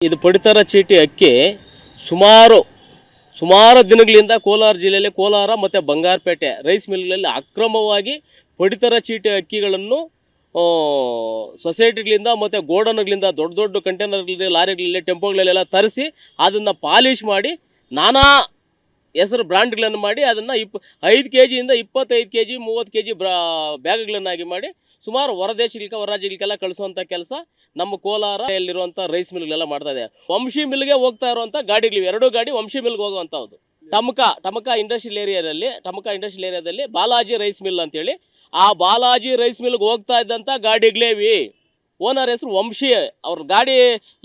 ಇದು ಪಡಿತರ ಚೀಟಿ ಅಕ್ಕಿ ಸುಮಾರು ಸುಮಾರು ದಿನಗಳಿಂದ ಕೋಲಾರ ಜಿಲ್ಲೆಯಲ್ಲಿ ಕೋಲಾರ ಮತ್ತು ಬಂಗಾರಪೇಟೆ ರೈಸ್ ಮಿಲ್ಗಳಲ್ಲಿ ಅಕ್ರಮವಾಗಿ ಪಡಿತರ ಚೀಟಿ ಅಕ್ಕಿಗಳನ್ನು ಸೊಸೈಟಿಗಳಿಂದ ಮತ್ತು ಗೋಡನ್ಗಳಿಂದ ದೊಡ್ಡ ದೊಡ್ಡ ಕಂಟೈನರ್ಗಳಲ್ಲಿ ಲಾರಿಗಳಲ್ಲಿ, ಟೆಂಪೋಗಳಲ್ಲೆಲ್ಲ ತರಿಸಿ ಅದನ್ನು ಪಾಲಿಷ್ ಮಾಡಿ ನಾನಾ ಹೆಸರು ಬ್ರ್ಯಾಂಡ್ಗಳನ್ನು ಮಾಡಿ ಅದನ್ನು ಇಪ್ ಐದು ಕೆ ಜಿಯಿಂದ ಇಪ್ಪತ್ತೈದು ಕೆ ಜಿ ಮೂವತ್ತು ಕೆ ಜಿ ಬ್ರಾ ಬ್ಯಾಗ್ಗಳನ್ನಾಗಿ ಮಾಡಿ ಸುಮಾರು ಹೊರ ದೇಶಗಳಿಗೆ ಹೊರ ರಾಜ್ಯಗಳಿಗೆಲ್ಲ ಕಳಿಸುವಂಥ ಕೆಲಸ ನಮ್ಮ ಕೋಲಾರ ಎಲ್ಲಿರುವಂಥ ರೈಸ್ ಮಿಲ್ಗಳೆಲ್ಲ ಮಾಡ್ತಾ ಇದೆ. ವಂಶಿ ಮಿಲ್ಗೆ ಹೋಗ್ತಾ ಇರುವಂಥ ಗಾಡಿಗಳಿವೆ. ಎರಡೂ ಗಾಡಿ ವಂಶಿ ಮಿಲ್ಗೆ ಹೋಗುವಂಥದ್ದು ಟಮಕ ಟಮಕ ಇಂಡಸ್ಟ್ರಿಯಲ್ ಏರಿಯಾದಲ್ಲಿ ಟಮಕ ಇಂಡಸ್ಟ್ರಿಯಲ್ ಏರಿಯಾದಲ್ಲಿ ಬಾಲಾಜಿ ರೈಸ್ ಮಿಲ್ ಅಂತೇಳಿ. ಆ ಬಾಲಾಜಿ ರೈಸ್ ಮಿಲ್ಗೆ ಹೋಗ್ತಾ ಇದ್ದಂಥ ಗಾಡಿಗಳೇವಿ. ಓನರ್ ಹೆಸರು ವಂಶಿ. ಅವ್ರ ಗಾಡಿ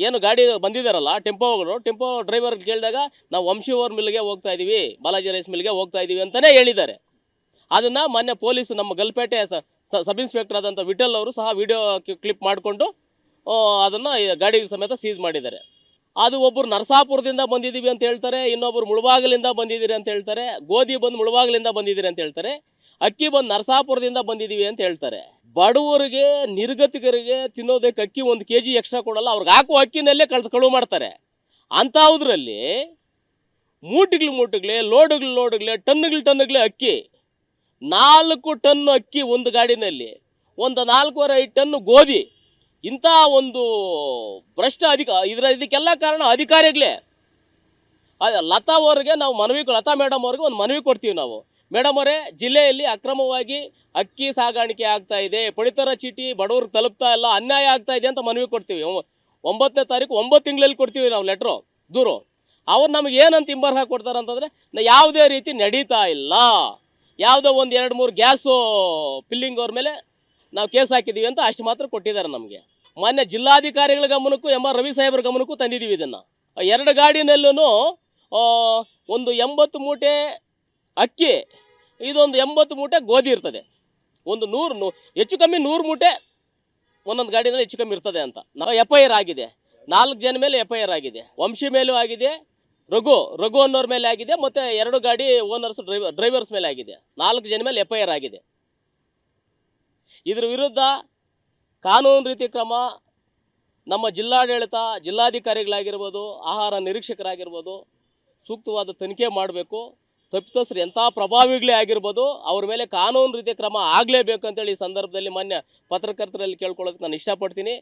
ಏನು ಗಾಡಿ ಬಂದಿದ್ದಾರಲ್ಲ ಟೆಂಪೋಗಳು ಟೆಂಪೋ ಡ್ರೈವರ್ ಕೇಳಿದಾಗ ನಾವು ವಂಶಿ ಅವ್ರ ಮಿಲ್ಗೆ ಹೋಗ್ತಾ ಇದೀವಿ, ಬಾಲಾಜಿ ರೈಸ್ ಮಿಲ್ಗೆ ಹೋಗ್ತಾ ಇದೀವಿ ಅಂತಲೇ ಹೇಳಿದ್ದಾರೆ. ಅದನ್ನು ಮೊನ್ನೆ ಪೊಲೀಸ್ ನಮ್ಮ ಗಲ್ಪೇಟೆ ಸಬ್ ಇನ್ಸ್ಪೆಕ್ಟರ್ ಆದಂಥ ವಿಠಲ್ ಅವರು ಸಹ ವಿಡಿಯೋ ಕ್ಲಿಪ್ ಮಾಡಿಕೊಂಡು ಅದನ್ನು ಗಾಡಿ ಸಮೇತ ಸೀಸ್ ಮಾಡಿದ್ದಾರೆ. ಅದು ಒಬ್ಬರು ನರಸಾಪುರದಿಂದ ಬಂದಿದ್ದೀವಿ ಅಂತ ಹೇಳ್ತಾರೆ ಇನ್ನೊಬ್ಬರು ಮುಳಬಾಗಲಿಂದ ಬಂದಿದ್ದೀರಿ ಅಂತ ಹೇಳ್ತಾರೆ, ಗೋಧಿ ಬಂದು ಮುಳಬಾಗಲಿಂದ ಬಂದಿದ್ದೀರಿ ಅಂತ ಹೇಳ್ತಾರೆ, ಅಕ್ಕಿ ಬಂದು ನರಸಾಪುರದಿಂದ ಬಂದಿದ್ದೀವಿ ಅಂತ ಹೇಳ್ತಾರೆ. ಬಡವರಿಗೆ, ನಿರ್ಗತಿಕರಿಗೆ ತಿನ್ನೋದಕ್ಕೆ ಅಕ್ಕಿ ಒಂದು ಕೆ ಜಿ ಎಕ್ಸ್ಟ್ರಾ ಕೊಡಲ್ಲ, ಅವ್ರಿಗೆ ಹಾಕುವ ಅಕ್ಕಿನಲ್ಲೇ ಕಳೆದು ಕಳುವು ಮಾಡ್ತಾರೆ. ಅಂಥವುದ್ರಲ್ಲಿ ಮೂಟಿಗಳು ಮೂಟಿಗಳೇ, ಲೋಡುಗಳು ಲೋಡುಗಳೇ, ಟನ್ನುಗಳು ಟನ್ನುಗಳೇ ಅಕ್ಕಿ. ನಾಲ್ಕು ಟನ್ ಅಕ್ಕಿ ಒಂದು ಗಾಡಿನಲ್ಲಿ, ಒಂದು ನಾಲ್ಕೂವರೆ ಐದು ಟನ್ನು ಗೋಧಿ. ಇಂಥ ಒಂದು ಭ್ರಷ್ಟ ಅಧಿಕ, ಇದರ ಇದಕ್ಕೆಲ್ಲ ಕಾರಣ ಅಧಿಕಾರಿಗಳೇ. ಅದೇ ಲತಾ ಅವ್ರಿಗೆ ನಾವು ಮನವಿ, ಲತಾ ಮೇಡಮ್ ಅವ್ರಿಗೆ ಒಂದು ಮನವಿ ಕೊಡ್ತೀವಿ ನಾವು. ಮೇಡಮ್ ಅವರೇ, ಜಿಲ್ಲೆಯಲ್ಲಿ ಅಕ್ರಮವಾಗಿ ಅಕ್ಕಿ ಸಾಗಾಣಿಕೆ ಆಗ್ತಾ ಇದೆ. ಪಡಿತರ ಚೀಟಿ ಬಡವ್ರಿಗೆ ತಲುಪ್ತಾ ಇಲ್ಲ, ಅನ್ಯಾಯ ಆಗ್ತಾ ಇದೆ ಅಂತ ಮನವಿ ಕೊಡ್ತೀವಿ. ಒಂಬತ್ತನೇ ತಾರೀಕು, ಒಂಬತ್ತು ತಿಂಗಳಲ್ಲಿ ಕೊಡ್ತೀವಿ ನಾವು ಲೆಟ್ರು ದೂರು. ಅವ್ರು ನಮಗೆ ಏನಂತ ಇಂಬರ್ಹ ಕೊಡ್ತಾರೆ ಅಂತಂದರೆ ಯಾವುದೇ ರೀತಿ ನಡೀತಾ ಇಲ್ಲ. ಯಾವುದೋ ಒಂದು ಎರಡು ಮೂರು ಗ್ಯಾಸು ಫಿಲ್ಲಿಂಗ್ ಅವ್ರ ಮೇಲೆ ನಾವು ಕೇಸ್ ಹಾಕಿದ್ದೀವಿ ಅಂತ ಅಷ್ಟು ಮಾತ್ರ ಕೊಟ್ಟಿದ್ದಾರೆ ನಮಗೆ. ಮೊನ್ನೆ ಜಿಲ್ಲಾಧಿಕಾರಿಗಳ ಗಮನಕ್ಕೂ ಎಂ ಆರ್ ರವಿ ಸಾಹೇಬ್ರ ಗಮನಕ್ಕೂ ತಂದಿದ್ದೀವಿ ಇದನ್ನು. ಎರಡು ಗಾಡಿನಲ್ಲೂ ಒಂದು ಎಂಬತ್ತು ಮೂಟೆ ಅಕ್ಕಿ, ಇದೊಂದು ಎಂಬತ್ತು ಮೂಟೆ ಗೋಧಿ ಇರ್ತದೆ. ಒಂದು ನೂರು ನೂ, ಹೆಚ್ಚು ಕಮ್ಮಿ ನೂರು ಮೂಟೆ ಒಂದೊಂದು ಗಾಡಿನಲ್ಲಿ ಹೆಚ್ಚು ಕಮ್ಮಿ ಇರ್ತದೆ ಅಂತ. ನಾವು ಎಫ್ ಐ ಆರ್ ಆಗಿದೆ. ನಾಲ್ಕು ಜನ ಮೇಲೆ ಎಫ್ ಐ ಆರ್ ಆಗಿದೆ. ವಂಶಿ ಮೇಲೂ ಆಗಿದೆ. ರಘು ರಘು ಅನ್ನೋರ ಮೇಲೆ ಆಗಿದೆ. ಮತ್ತು ಎರಡು ಗಾಡಿ ಓನರ್ಸ್ ಡ್ರೈವರ್ ಡ್ರೈವರ್ಸ್ ಮೇಲೆ ಆಗಿದೆ. ನಾಲ್ಕು ಜನ ಮೇಲೆ ಎಫ್ ಐ ಆರ್ ಆಗಿದೆ. ಇದ್ರ ವಿರುದ್ಧ ಕಾನೂನು ರೀತಿ ಕ್ರಮ, ನಮ್ಮ ಜಿಲ್ಲಾಡಳಿತ, ಜಿಲ್ಲಾಧಿಕಾರಿಗಳಾಗಿರ್ಬೋದು, ಆಹಾರ ನಿರೀಕ್ಷಕರಾಗಿರ್ಬೋದು, ಸೂಕ್ತವಾದ ತನಿಖೆ ಮಾಡಬೇಕು. ತಪ್ಪಿತಸ್ಥರು ಎಂಥ ಪ್ರಭಾವಿಗಳೇ ಆಗಿರ್ಬೋದು, ಅವ್ರ ಮೇಲೆ ಕಾನೂನು ರೀತಿಯ ಕ್ರಮ ಆಗಲೇಬೇಕು ಅಂತೇಳಿ ಈ ಸಂದರ್ಭದಲ್ಲಿ ಮಾನ್ಯ ಪತ್ರಕರ್ತರಲ್ಲಿ ಕೇಳ್ಕೊಳ್ಳೋದಕ್ಕೆ ನಾನು ಇಷ್ಟಪಡ್ತೀನಿ.